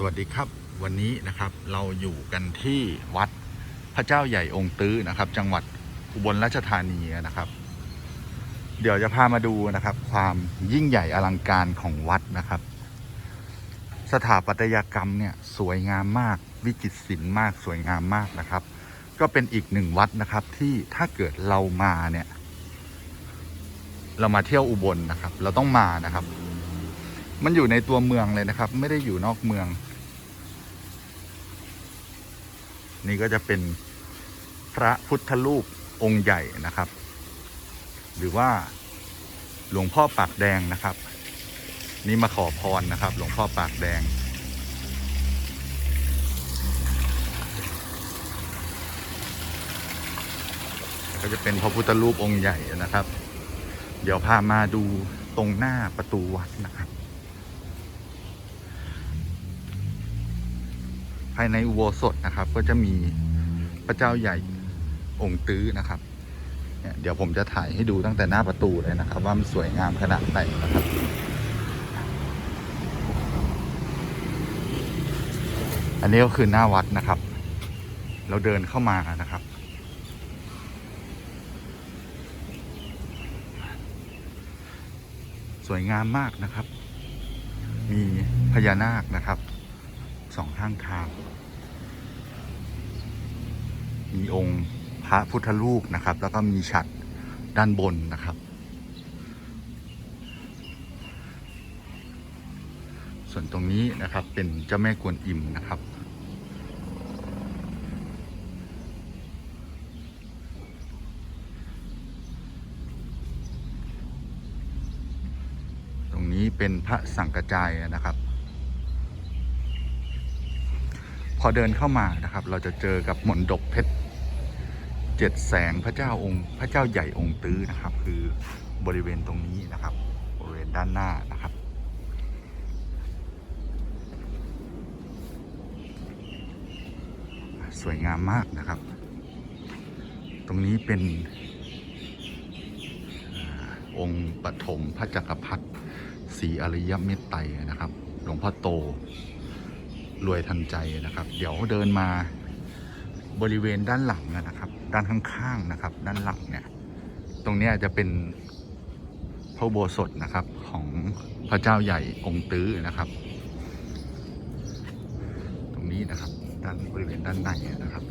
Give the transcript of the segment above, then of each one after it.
สวัสดีครับวันนี้นะครับเราอยู่กันที่วัดพระเจ้าใหญ่องค์ตื้อนะครับ จังหวัดอุบลราชธานีนะครับ เดี๋ยวจะพามาดูนะครับ ความยิ่งใหญ่อลังการของวัดนะครับ สถาปัตยกรรมเนี่ยสวยงามมาก วิจิตรศิลป์มากสวยงามมากนะครับ ก็เป็นอีกหนึ่งวัดนะครับ ที่ถ้าเกิดเรามาเนี่ย เรามาเที่ยวอุบลนะครับ เราต้องมานะครับ มันอยู่ในตัวเมืองเลยนะครับ ไม่ได้อยู่นอกเมือง นี่ก็จะเป็นพระพุทธรูปองค์ใหญ่นะครับ หรือว่าหลวงพ่อปากแดงนะครับ นี่มาขอพรนะครับ หลวงพ่อปากแดง ก็จะเป็นพระพุทธรูปองค์ใหญ่นะครับ เดี๋ยวพามาดูตรงหน้าประตูวัดนะครับ ภายในอุโบสถนะครับ ก็จะมีพระเจ้าใหญ่องค์ตื้อนะครับเนี่ยเดี๋ยวผมจะถ่ายให้ดูตั้งแต่หน้าประตูเลยนะครับ ว่ามันสวยงามขนาดไหนนะครับอันนี้ก็คือหน้าวัดนะครับ เราเดินเข้ามานะครับ สวยงามมากนะครับ มีพญานาคนะครับ สองข้างทาง มีองค์พระพุทธรูปนะครับ แล้วก็มีฉัตรด้านบนนะครับ ส่วนตรงนี้นะครับเป็นเจ้าแม่กวนอิมนะครับตรงนี้เป็นพระสังกระจายนะครับ พอเดินเข้ามานะครับ เราจะเจอกับมนดบเพชรเจ็ดแสงพระเจ้าองค์ พระเจ้าใหญ่องค์ตื้อนะครับ คือบริเวณตรงนี้นะครับ บริเวณด้านหน้านะครับ สวยงามมากนะครับ ตรงนี้เป็นอาองค์ปฐมพระจักรพรรดิศรีอริยเมตไตรนะครับ หลวงพ่อโต รวยทันใจนะครับ เดี๋ยวเดินมาบริเวณด้านหลังนะครับ ด้านข้างๆนะครับ ด้านหลังเนี่ย ตรงนี้จะเป็นพระโบสถนะครับของพระเจ้าใหญ่องค์ตื้อนะครับ ตรงนี้นะครับ ด้านบริเวณด้านในนะครับ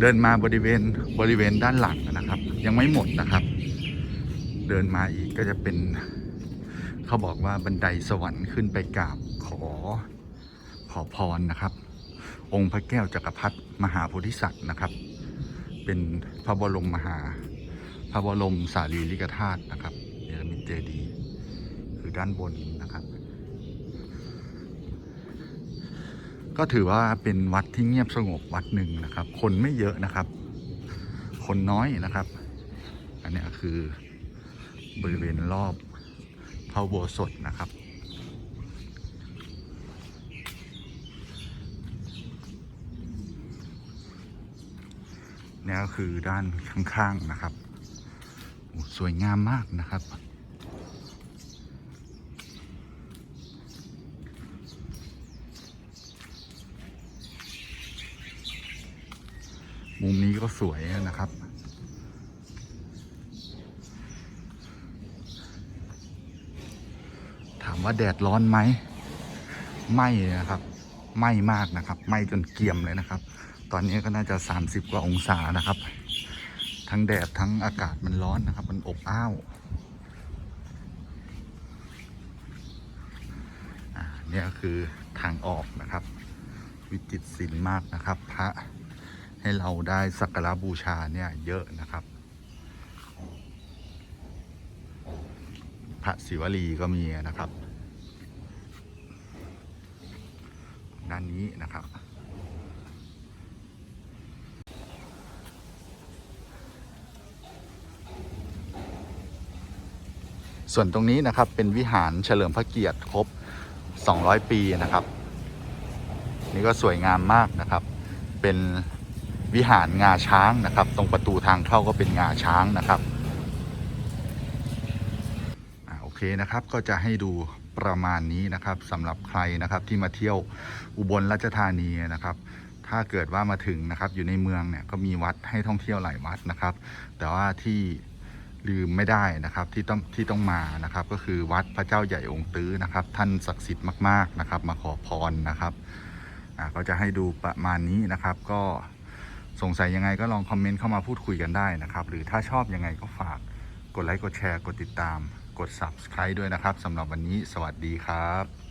เดินมาบริเวณบริเวณด้านหลังนะครับ ยังไม่หมดนะครับ เดินมาอีกก็จะเป็น เขาบอกว่าบันไดสวรรค์ขึ้นไปกราบขอขอพรนะครับ องค์พระแก้วจักรพรรดิมหาโพธิสัตว์นะครับ เป็นพระบรมมหา พระบรมสารีริกธาตุนะครับเนรมิตเจดีย์คือด้านบนนะครับ ก็ถือว่าเป็นวัดที่เงียบสงบวัดหนึ่งนะครับ คนไม่เยอะนะครับ คนน้อยนะครับ อันนี้คือบริเวณรอบพระโบสถนะครับ นี่ก็คือด้านข้างๆนะครับ สวยงามมากนะครับ มุมนี้ก็สวยนะครับ ถามว่าแดดร้อนไหมไม่นะครับไม่มากนะครับ ไม่จนเกียมเลยนะครับ ตอนนี้ก็น่าจะ 30 กว่าองศานะครับ ทั้งแดดทั้งอากาศมันร้อนนะครับ มันอบอ้าวอ่าเนี่ยคือทางออกนะครับ วิจิตรศิลป์มากนะครับ พระ ให้เราได้สักการะบูชาเนี่ยเยอะนะครับ พระศิวลีก็มีนะครับ ด้านนี้นะครับ ส่วนตรงนี้นะครับเป็นวิหารเฉลิมพระเกียรติครบ 200 ปีนะครับ นี่ก็สวยงามมากนะครับ เป็น วิหารงาช้างนะครับ ตรงประตูทางเข้าก็เป็นงาช้างนะครับอโอเคนะครับก็จะให้ดูประมาณนี้นะครับสำหรับใครนะครับที่มาเที่ยวอุบลราชธานีนะครับ ถ้าเกิดว่ามาถึงนะครับอยู่ในเมืองเนี่ยก็มีวัดให้ท่องเที่ยวหลายวัดนะครับ แต่ว่าที่ลืมไม่ได้นะครับที่ต้องที่ต้องมานะครับ ก็คือวัดพระเจ้าใหญ่องค์ตื้อนะครับ ท่านศักดิ์สิทธิ์มาก ๆนะครับ มาขอพรนะครับก็จะให้ดูประมาณนี้นะครับก็ สงสัยยังไงก็ลองคอมเมนต์เข้ามาพูดคุยกันได้นะครับ หรือถ้าชอบยังไงก็ฝากกดไลค์กดแชร์ กดติดตาม กด subscribe ด้วยนะครับสำหรับวันนี้สวัสดีครับ